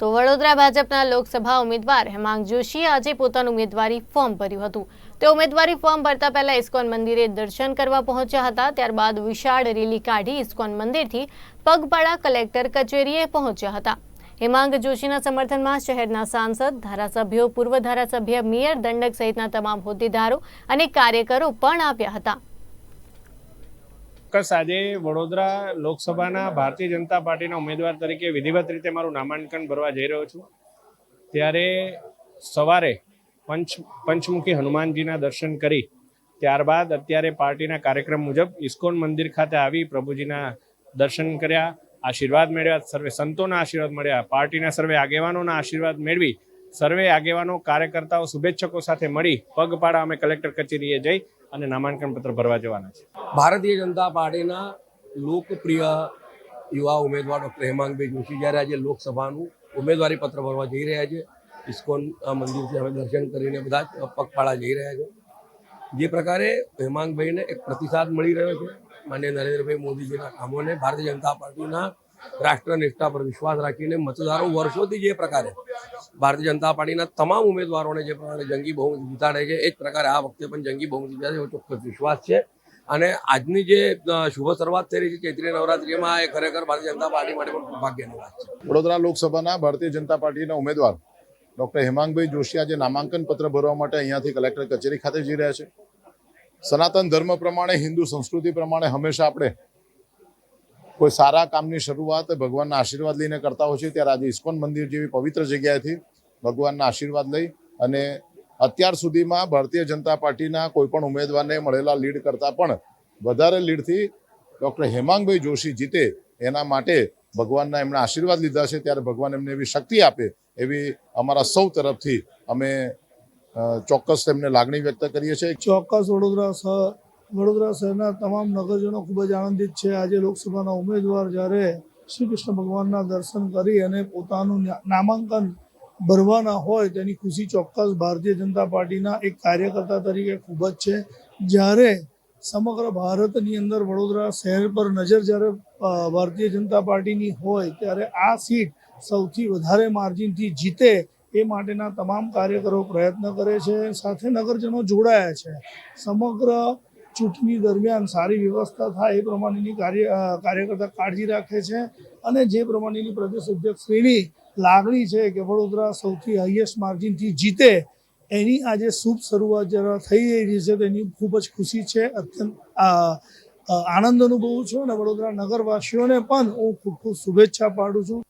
તો વડોદરા ભાજપના લોકસભા ઉમેદવાર હેમાંગ જોશીએ આજે પોતાનું ઉમેદવારી ફોર્મ ભર્યું હતું. તે ઉમેદવારી ફોર્મ ભરતા પહેલા ઇસ્કોન મંદિરે દર્શન કરવા પહોંચ્યા હતા. ત્યારબાદ વિશાળ રેલી કાઢી ઇસ્કોન મંદિરથી પગપાળા કલેક્ટર કચેરીએ પહોંચ્યા હતા. હેમાંગ જોશીના સમર્થનમાં શહેરના સાંસદ, ધારાસભ્યો, પૂર્વ ધારાસભ્ય, મેયર, દંડક સહિતના તમામ હોદ્દેદારો અને કાર્યકરો પણ આવ્યા હતા. ચોક્કસ આજે વડોદરા લોકસભાના ભારતીય જનતા પાર્ટીના ઉમેદવાર તરીકે વિધિવત રીતે મારું નામાંકન ભરવા જઈ રહ્યો છું. ત્યારે સવારે પંચ, પંચમુખી હનુમાનજીના દર્શન કરી, ત્યારબાદ અત્યારે પાર્ટીના કાર્યક્રમ મુજબ ઇસ્કોન મંદિર ખાતે આવી પ્રભુજીના દર્શન કર્યા, આશીર્વાદ મેળવ્યા, સર્વે સંતોના આશીર્વાદ મળ્યા, પાર્ટીના સર્વે આગેવાનોના આશીર્વાદ મેળવી સર્વે આગેવાનો, કાર્યકર્તાઓ, શુભેચ્છકો સાથે મળી પગપાળા અમે કલેક્ટર કચેરીએ જઈ અને નામાંકન પત્ર ભરવા જવાના છે. ભારતીય જનતા પાર્ટીના લોકપ્રિય યુવા ઉમેદવાર ડૉક્ટર હેમાંગભાઈ જોશી જ્યારે આજે લોકસભાનું ઉમેદવારી પત્ર ભરવા જઈ રહ્યા છે, ઇસ્કોન મંદિરથી અમે દર્શન કરીને બધા પગપાળા જઈ રહ્યા છે. જે પ્રકારે હેમાંગભાઈને એક પ્રતિસાદ મળી રહ્યો છે, માન્ય નરેન્દ્રભાઈ મોદીજીના કામોને ભારતીય જનતા પાર્ટીના રાષ્ટ્ર નિષ્ઠા પર વિશ્વાસ રાખીને મતદારો વર્ષોથી જે પ્રકારે ભારતીય જનતા પાર્ટીના તમામ ઉમેદવારોને જે પ્રકારે જંગી બહુમતી જીતાડે છે, એ જ પ્રકારે આ વખતે પણ જંગી બહુમતી જીતાડે એવો ચોક્કસ વિશ્વાસ છે. અને આજની જે શુભ શરૂઆત થઈ રહી છે, ચૈત્રી નવરાત્રિમાં, એ ખરેખર ભારતીય જનતા પાર્ટી માટે પણ ભાગ્યની વાત છે. વડોદરા લોકસભાના ભારતીય જનતા પાર્ટીના ઉમેદવાર ડોક્ટર હેમાંગભાઈ જોશી આજે નામાંકન પત્ર ભરવા માટે અહીંયાથી કલેક્ટર કચેરી ખાતે જઈ રહ્યા છે. સનાતન ધર્મ પ્રમાણે, હિન્દુ સંસ્કૃતિ પ્રમાણે હંમેશા આપણે કોઈ સારા કામની શરૂઆત ભગવાનના આશીર્વાદ લઈને કરતા હોય છે, ત્યારે આજે ઇસ્કોન મંદિર જેવી પવિત્ર જગ્યાએથી ભગવાનના આશીર્વાદ લઈ અને અત્યાર સુધીમાં ભારતીય જનતા પાર્ટીના કોઈ પણ ઉમેદવારને મળેલા લીડ કરતાં પણ વધારે લીડથી ડૉક્ટર હેમાંગભાઈ જોશી જીતે એના માટે ભગવાનના એમણે આશીર્વાદ લીધા છે, ત્યારે ભગવાન એમને એવી શક્તિ આપે એવી અમારા સૌ તરફથી અમે ચોક્કસ તેમને લાગણી વ્યક્ત કરીએ છીએ. ચોક્કસ વડોદરા વડોદરા શહેરના તમામ નગરજનો ખૂબ જ આનંદિત છે. આજે લોકસભાના ઉમેદવાર જ્યારે શ્રી કૃષ્ણ ભગવાનના દર્શન કરી અને પોતાનું નામાંકન ભરવાના હોય તેની ખુશી ચોક્કસ ભારતીય જનતા પાર્ટીના એક કાર્યકર્તા તરીકે ખૂબ જ છે. જ્યારે સમગ્ર ભારતની અંદર વડોદરા શહેર પર નજર જ્યારે ભારતીય જનતા પાર્ટીની હોય ત્યારે આ સીટ સૌથી વધારે માર્જિનથી જીતે એ માટેના તમામ કાર્યકરો પ્રયત્ન કરે છે. સાથે નગરજનો જોડાયા છે. સમગ્ર ચૂંટણી દરમિયાન સારી વ્યવસ્થા થાય એ પ્રમાણેની કાર્ય કાર્યકર્તા કાળજી રાખે છે અને જે પ્રમાણેની પ્રદેશ અધ્યક્ષશ્રીની લાગણી છે કે વડોદરા સૌથી હાઈએસ્ટ માર્જિનથી જીતે, એની આજે શુભ શરૂઆત જરા થઈ રહી છે તેની ખૂબ જ ખુશી છે, અત્યંત આનંદ અનુભવું છું અને વડોદરા નગરવાસીઓને પણ હું ખૂબ ખૂબ શુભેચ્છા પાડું છું.